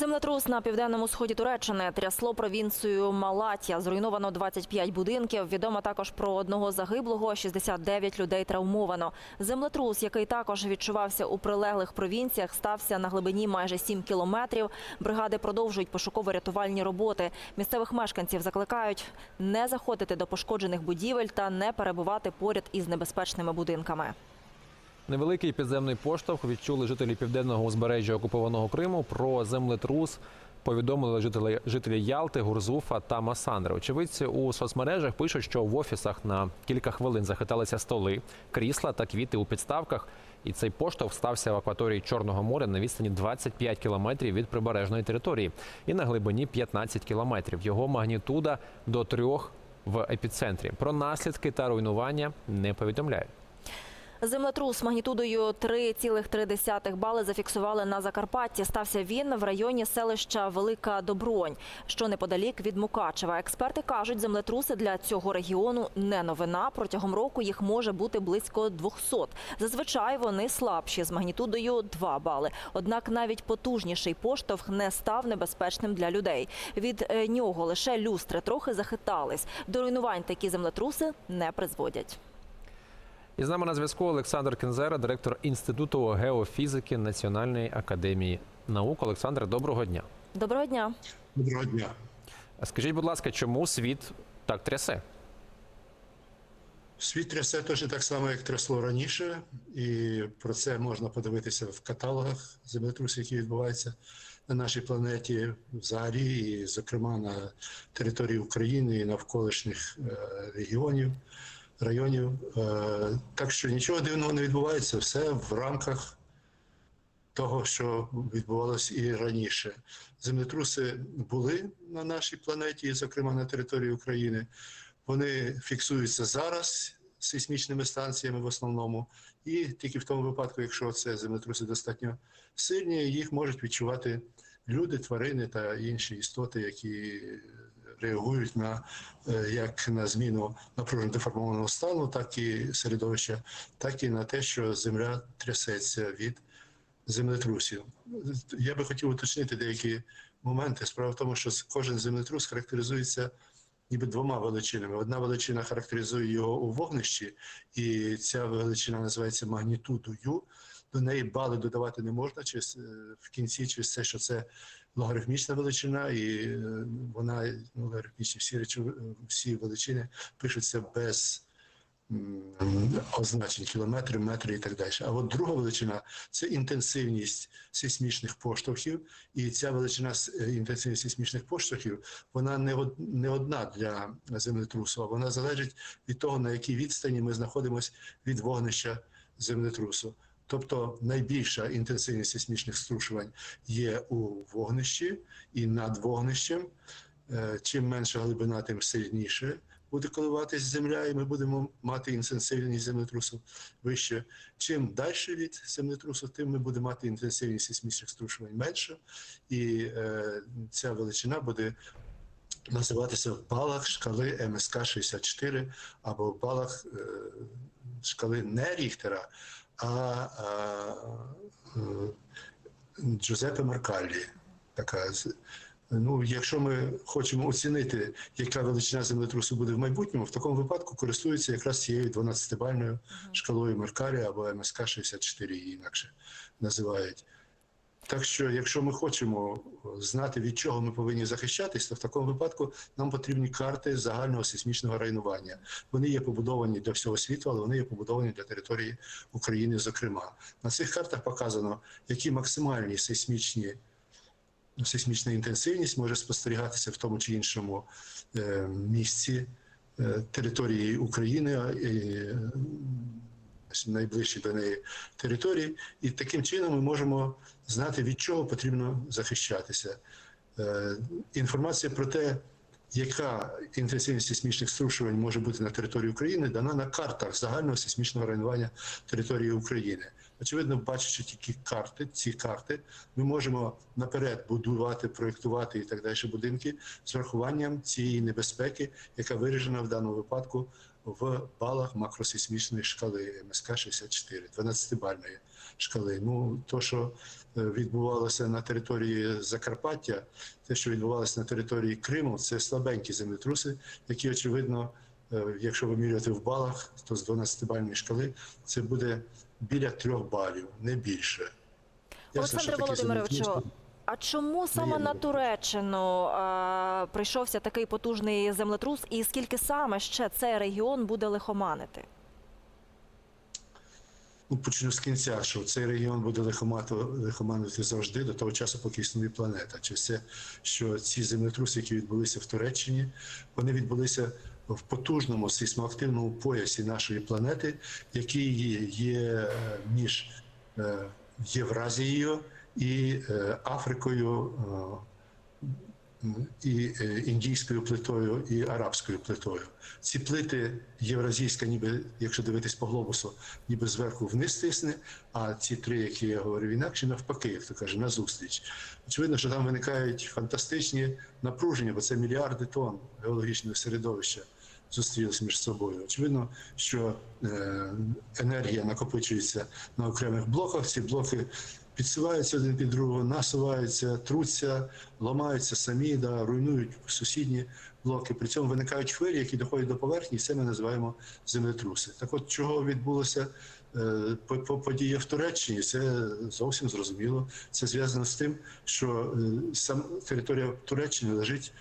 Землетрус на південному сході Туреччини трясло провінцію Малатя. Зруйновано 25 будинків. Відомо також про одного загиблого, 69 людей травмовано. Землетрус, який також відчувався у прилеглих провінціях, стався на глибині майже 7 кілометрів. Бригади продовжують пошуково-рятувальні роботи. Місцевих мешканців закликають не заходити до пошкоджених будівель та не перебувати поряд із небезпечними будинками. Невеликий підземний поштовх відчули жителі південного узбережжя окупованого Криму. Про землетрус повідомили жителі, жителі Ялти, Гурзуфа та Масандри. Очевидці у соцмережах пишуть, що в офісах на кілька хвилин захиталися столи, крісла та квіти у підставках. І цей поштовх стався в акваторії Чорного моря на відстані 25 кілометрів від прибережної території і на глибині 15 кілометрів. Його магнітуда до трьох в епіцентрі. Про наслідки та руйнування не повідомляють. Землетрус магнітудою 3,3 бали зафіксували на Закарпатті. Стався він в районі селища Велика Добронь, що неподалік від Мукачева. Експерти кажуть, землетруси для цього регіону не новина. Протягом року їх може бути близько 200. Зазвичай вони слабші з магнітудою 2 бали. Однак навіть потужніший поштовх не став небезпечним для людей. Від е, нього лише люстри трохи захитались. До руйнувань такі землетруси не призводять. І з нами на зв'язку Олександр Кензера, директор Інституту геофізики Національної академії наук. Олександр, доброго дня. Доброго дня. Доброго дня. Скажіть, будь ласка, чому світ так трясе? Світ трясе точно так само, як трясло раніше, і про це можна подивитися в каталогах землетрусів, які відбуваються на нашій планеті взагалі, і, зокрема, на території України і навколишніх е, регіонів, районів. Е, Так що нічого дивного не відбувається, все в рамках того, що відбувалося і раніше. Землетруси були на нашій планеті, зокрема на території України. Вони фіксуються зараз сейсмічними станціями в основному, і тільки в тому випадку, якщо це землетруси достатньо сильні, їх можуть відчувати люди, тварини та інші істоти, які реагують на е, як на зміну напружено деформованого стану, так і середовища, так і на те, що земля трясеться від землетрусів. Я би хотів уточнити деякі моменти. Справа в тому, що кожен землетрус характеризується ніби двома величинами. Одна величина характеризує його у вогнищі, і ця величина називається магнітудою. До неї бали додавати не можна через е, в кінці, через те, що це логарифмічна величина, і е, вона ну, логарифмічні всі речі, всі величини пишуться без означень кілометри, метри і так далі. А от друга величина це інтенсивність сейсмічних поштовхів, і ця величина е, інтенсивність сейсмічних поштовхів вона не од- не одна для землетрусу, а вона залежить від того, на якій відстані ми знаходимося від вогнища землетрусу. Тобто найбільша інтенсивність сейсмічних струшувань є у вогнищі і над вогнищем. Е, Чим менша глибина, тим сильніше буде коливатись земля, і ми будемо мати інтенсивність землетрусу вище. Чим далі від землетрусу, тим ми будемо мати інтенсивність сейсмічних струшувань менше, і е, ця величина буде називатися в балах шкали МСК 64 або в балах е, шкали не Ріхтера, а, Джузеппе Маркаллі. Така Ну, якщо ми хочемо оцінити, яка величина землетрусу буде в майбутньому, в такому випадку користуються якраз цією 12-бальною шкалою Меркалі або МСК 64 її інакше називають. Так що, якщо ми хочемо знати, від чого ми повинні захищатись, то в такому випадку нам потрібні карти загального сейсмічного районування. Вони є побудовані для всього світу, але вони є побудовані для території України, зокрема. На цих картах показано, які максимальні сейсмічні сейсмічна інтенсивність може спостерігатися в тому чи іншому е, місці е, території України, найближчі до неї території, і таким чином ми можемо знати, від чого потрібно захищатися. Е, Інформація про те, яка інтенсивність сейсмічних струшувань може бути на території України, дана на картах загального сейсмічного районування території України. Очевидно, бачачи тільки карти, ці карти, ми можемо наперед будувати, проєктувати і так далі будинки з врахуванням цієї небезпеки, яка виражена в даному випадку в балах макросейсмічної шкали МСК 64, 12-бальної шкали. Ну, то, що е, відбувалося на території Закарпаття, те, що відбувалося на території Криму, це слабенькі землетруси, які, очевидно, е, якщо вимірювати в балах, то з 12-бальної шкали це буде біля трьох балів, не більше. Олександре Володимировичу, а чому саме на. Туреччину е, прийшовся такий потужний землетрус, і скільки саме ще цей регіон буде лихоманити? Ну, почну з кінця, що цей регіон буде лихомато- лихоманити завжди до того часу, поки існує планета. Через це, що ці землетруси, які відбулися в Туреччині, вони відбулися в потужному сейсмоактивному поясі нашої планети, який є е, між е, Євразією і е, Африкою. е, і е, індійською плитою, і арабською плитою. Ці плити євразійська, ніби якщо дивитись по глобусу, ніби зверху вниз тисне, а ці три, які я говорив інакше, навпаки, як то каже, назустріч. Очевидно, що там виникають фантастичні напруження, бо це мільярди тонн геологічного середовища зустрілися між собою. Очевидно, що енергія накопичується на окремих блоках. Ці блоки підсуваються один під другого, насуваються, труться, ламаються самі, да, руйнують сусідні блоки. При цьому виникають хвилі, які доходять до поверхні, і це ми називаємо землетруси. Так от, чого відбулося е, по- по- подія в Туреччині, це зовсім зрозуміло. Це зв'язано з тим, що е, сам територія Туреччини лежить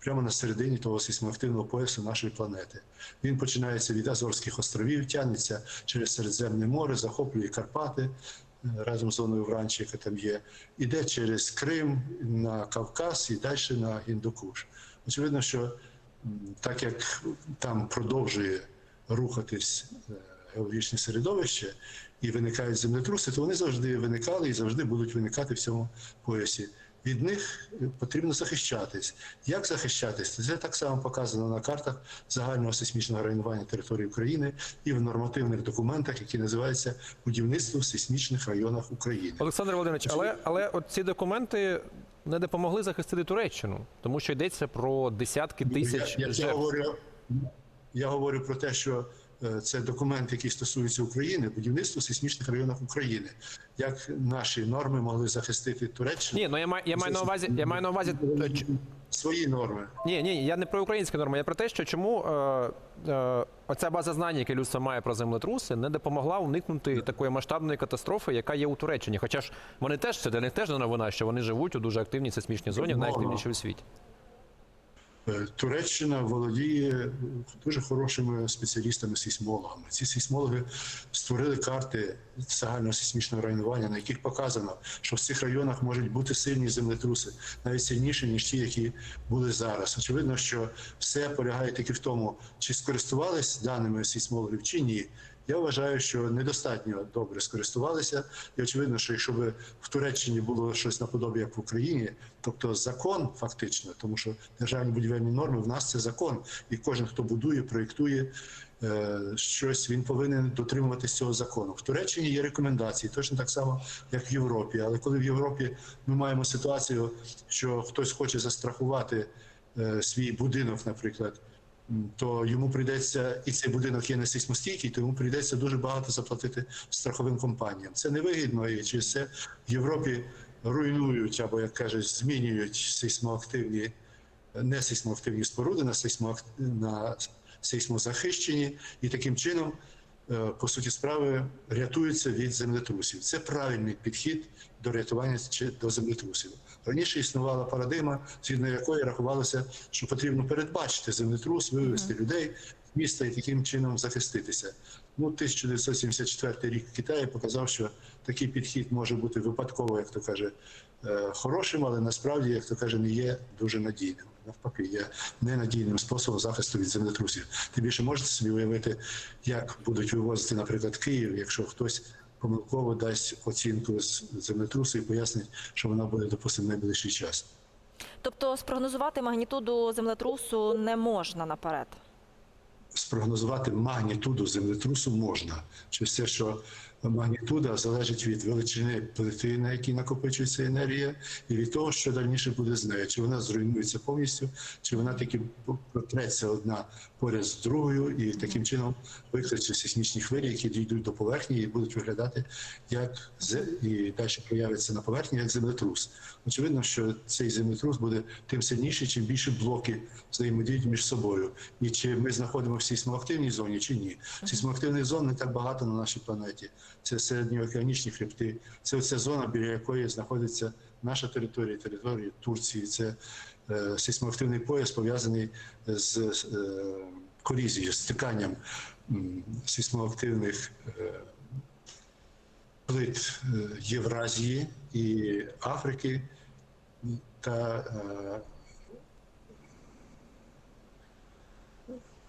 прямо на середині того сейсмоактивного поясу нашої планети. Він починається від Азорських островів, тягнеться через Середземне море, захоплює Карпати разом з зоною Вранчі, яка там є, іде через Крим на Кавказ і далі на Індокуш. Очевидно, що так як там продовжує рухатись е, геологічне середовище і виникають землетруси, то вони завжди виникали і завжди будуть виникати в цьому поясі. Від них потрібно захищатись. Як захищатись? Це так само показано на картах загального сейсмічного районування території України і в нормативних документах, які називаються будівництво в сейсмічних районах України. Олександр Володимирович, але, але от ці документи не допомогли захистити Туреччину, тому що йдеться про десятки тисяч я, я, я, говорю, я говорю про те, що це документ, який стосується України, будівництво в сейсмічних районах України. Як наші норми могли захистити Туреччину? Ні, ну я маю я маю на увазі. Я маю на увазі. е, свої норми. Ні, ні, я не про українські норми, я про те, що чому е, е, оця база знань, яке людство має про землетруси, не допомогла уникнути такої масштабної катастрофи, яка є у Туреччині. Хоча ж вони теж це для них теж не новина, що вони живуть у дуже активній сейсмічній зоні, в найактивнішій у світі. Е, Туреччина володіє дуже хорошими спеціалістами-сейсмологами. Ці сейсмологи створили карти загального сейсмічного районування, на яких показано, що в цих районах можуть бути сильні землетруси, навіть сильніші ніж ті, які були зараз. Очевидно, що все полягає тільки в тому, чи скористувались даними сейсмологів чи ні. Я вважаю, що недостатньо добре скористувалися, і очевидно, що якщо б в Туреччині було щось наподобі, як в Україні, тобто закон фактично, тому що державні будівельні норми в нас це закон, і кожен, хто будує, проєктує е, щось, він повинен дотримуватися цього закону. В Туреччині є рекомендації, точно так само, як в Європі. Але коли в Європі ми маємо ситуацію, що хтось хоче застрахувати е, свій будинок, наприклад то йому прийдеться, і цей будинок є не сейсмостійкий, то йому прийдеться дуже багато заплатити страховим компаніям. Це невигідно, і через це в Європі руйнують або, як кажуть, змінюють сейсмоактивні, не сейсмоактивні споруди на сейсмоакт... на сейсмозахищені, і таким чином, е, по суті справи, рятуються від землетрусів. Це правильний підхід до рятування чи до землетрусів. Раніше існувала парадигма, згідно якої рахувалося, що потрібно передбачити землетрус, вивезти людей з міста і таким чином захиститися. Ну, 1974 рік Китаї показав, що такий підхід може бути випадково, як то каже, е, хорошим, але насправді, як то каже, не є дуже надійним. Навпаки, є ненадійним способом захисту від землетрусів. Тим більше можете собі уявити, як будуть вивозити, наприклад, Київ, якщо хтось помилково дасть оцінку з землетрусу і пояснить, що вона буде, допустимо, найближчий час. Тобто спрогнозувати магнітуду землетрусу не можна наперед. Спрогнозувати магнітуду землетрусу можна. Через те, що магнітуда залежить від величини плити, на якій накопичується енергія, і від того, що дальніше буде з нею. Чи вона зруйнується повністю, чи вона таки протреться одна поряд з другою, і таким чином викличе сейсмічні хвилі, які дійдуть до поверхні і будуть виглядати як зе- і далі проявляться на поверхні як землетрус. Очевидно, що цей землетрус буде тим сильніший, чим більше блоки взаємодіють між собою. І чи ми знаходимося сейсмоактивній зоні, чи ні. Сейсмоактивних зон не так багато на нашій планеті. Це середньоокеанічні хребти. Це оця зона, біля якої знаходиться наша територія, територія Турції. Це е, сейсмоактивний пояс пов'язаний з е, колізією, стиканням м, сейсмоактивних е, плит е, Євразії і Африки та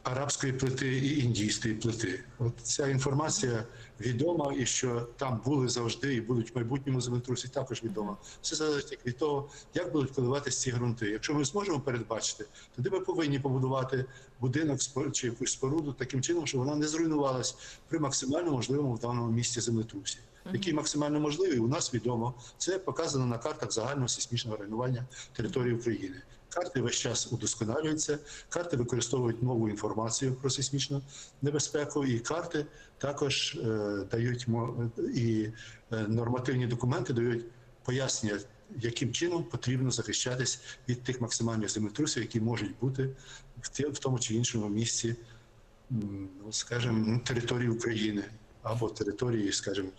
арабської плити і індійської плити. От ця інформація відома, і що там були завжди і будуть в майбутньому землетрусі, також відома. Все залежить як від того, як будуть коливатися ці ґрунти. Якщо ми зможемо передбачити, тоді ми повинні побудувати будинок чи якусь споруду таким чином, щоб вона не зруйнувалась при максимально можливому в даному місці землетрусі. Який максимально можливий, у нас відомо. Це показано на картах загального сейсмічного руйнування території України. Карти весь час удосконалюються, карти використовують нову інформацію про сейсмічну небезпеку, і карти також е, дають і е, нормативні документи дають пояснення, яким чином потрібно захищатись від тих максимальних землетрусів, які можуть бути в тому чи іншому місці, ну, скажімо, території України. Або території, скажімо,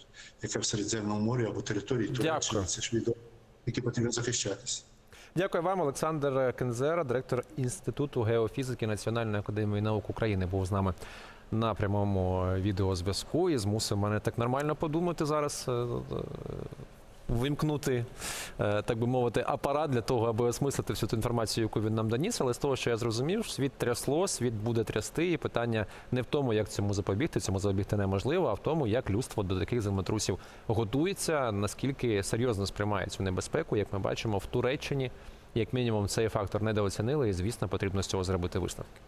яка в Середземному морі, або території Туреччини. Це ж відомо, які потрібно захищатися. Дякую вам, Олександр Кензера, директор Інституту геофізики Національної академії наук України, був з нами на прямому відеозв'язку і змусив мене так нормально подумати зараз. Вимкнути, е, так би мовити, апарат для того, аби осмислити всю ту інформацію, яку він нам доніс. Але з того, що я зрозумів, світ трясло, світ буде трясти. І питання не в тому, як цьому запобігти, цьому запобігти неможливо, а в тому, як людство до таких землетрусів готується, наскільки серйозно сприймає цю небезпеку, як ми бачимо в Туреччині. Як мінімум, цей фактор недооцінили, і звісно, потрібно з цього зробити висновки.